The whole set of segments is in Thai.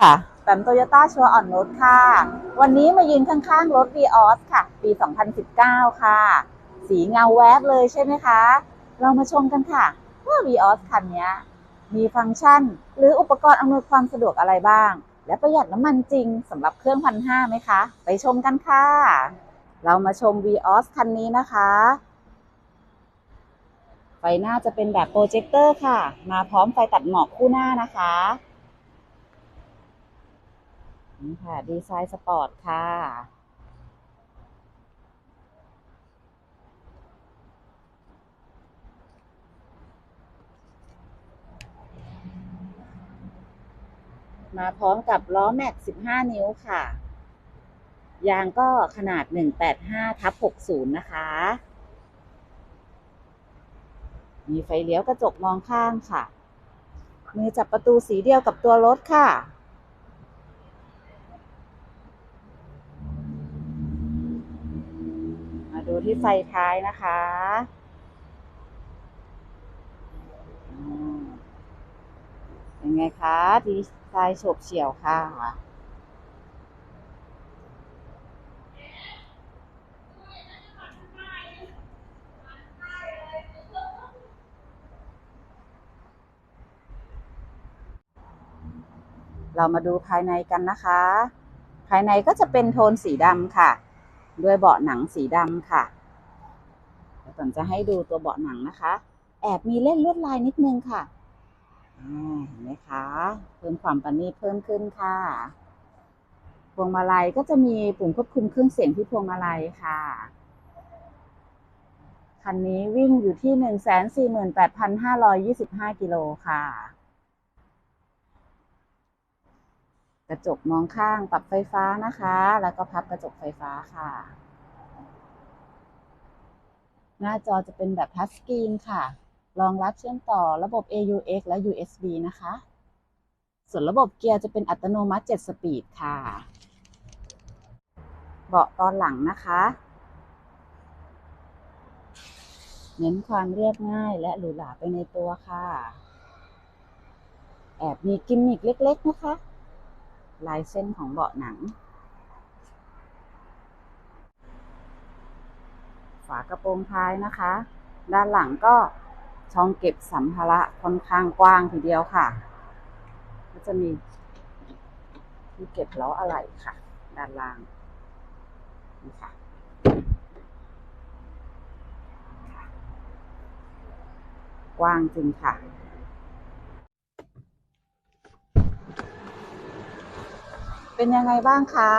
ค่ะแปมโตโยต้าชัวอ่อนนุชค่ะ วันนี้มายืนข้างๆ รถ v ีออสค่ะ ปี 2019 ค่ะ สีเงาแวบเลยใช่ไหมคะ เรามาชมกันค่ะ ว่า v ีออสคันนี้มีฟังก์ชัน หรืออุปกรณ์อำนวยความสะดวกอะไรบ้าง และประหยัดน้ำมันจริงสำหรับเครื่องพันห้าไหมคะ ไปชมกันค่ะ เรามาชม v ีออสคันนี้นะคะไฟหน้าจะเป็นแบบโปรเจคเตอร์ค่ะ มาพร้อมไฟตัดหมอกคู่หน้านะคะ นี่ค่ะ ดีไซน์สปอร์ตค่ะ มาพร้อมกับล้อแม็ก 15 นิ้วค่ะ ยางก็ขนาด 185ทับ60 นะคะ มีไฟเลี้ยวกระจกมองข้างค่ะ มือจับประตูสีเดียวกับตัวรถค่ะ มา ดูที่ไฟท้ายนะคะอืมเป็นไงคะ ดีไซน์โฉบเฉี่ยวค่ะ เรามาดูภายในกันนะคะ ภายในก็จะเป็นโทนสีดำค่ะ ด้วยเบาะหนังสีดำค่ะเดี๋ยวผมจะให้ดูตัวเบาะหนังนะคะ แอบมีเล่นลวดลายนิดนึงค่ะเห็นไหมคะเพิ่มความประณีตเพิ่มขึ้นค่ะ พวงมาลัยก็จะมีปุ่มควบคุมเครื่องเสียงที่พวงมาลัยค่ะคันนี้วิ่งอยู่ที่หนึ่งแสนสี่หมื่นแปดพันห้าร้อยยี่สิบห้ากิโลค่ะ กระจกมองข้างปรับไฟฟ้านะคะ แล้วก็พับกระจกไฟฟ้าค่ะ หน้าจอจะเป็นแบบทัชสกรีนค่ะ รองรับเชื่อมต่อระบบ AUX และ USB นะคะ ส่วนระบบเกียร์จะเป็นอัตโนมัติ 7 สปีดค่ะ เบาะตอนหลังนะคะเน้นความเรียบง่ายและหรูหราไปในตัวค่ะ แอบมีกิมมิกเล็ก ๆ นะคะ ลายเส้นของเบาะหนัง ฝากระโปรงท้ายนะคะ ด้านหลังก็ช่องเก็บสัมภาระค่อนข้างกว้างทีเดียวค่ะ ก็จะมีที่เก็บล้ออะไหล่ค่ะ ด้านล่างนี่ค่ะกว้างจริงค่ะ เป็นยังไงบ้างคะ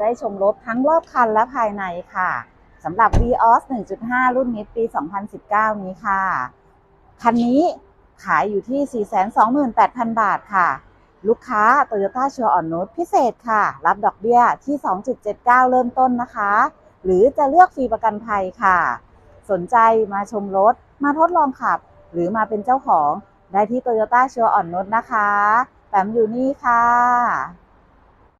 ได้ชมรถทั้งรอบคันและภายในค่ะสำหรับ Vios 1.5 รุ่นมิดปี 2019 นี้ค่ะ คันนี้ขายอยู่ที่ 428,000 บาทค่ะ ลูกค้า Toyota ชัวอ่อนนุชพิเศษค่ะ รับดอกเบี้ยที่ 2.79 เริ่มต้นนะคะ หรือจะเลือกฟรีประกันภัยค่ะ สนใจมาชมรถ มาทดลองขับ หรือมาเป็นเจ้าของ ได้ที่ Toyota ชัวอ่อนนุชนะคะแปมอยู่นี่ค่ะ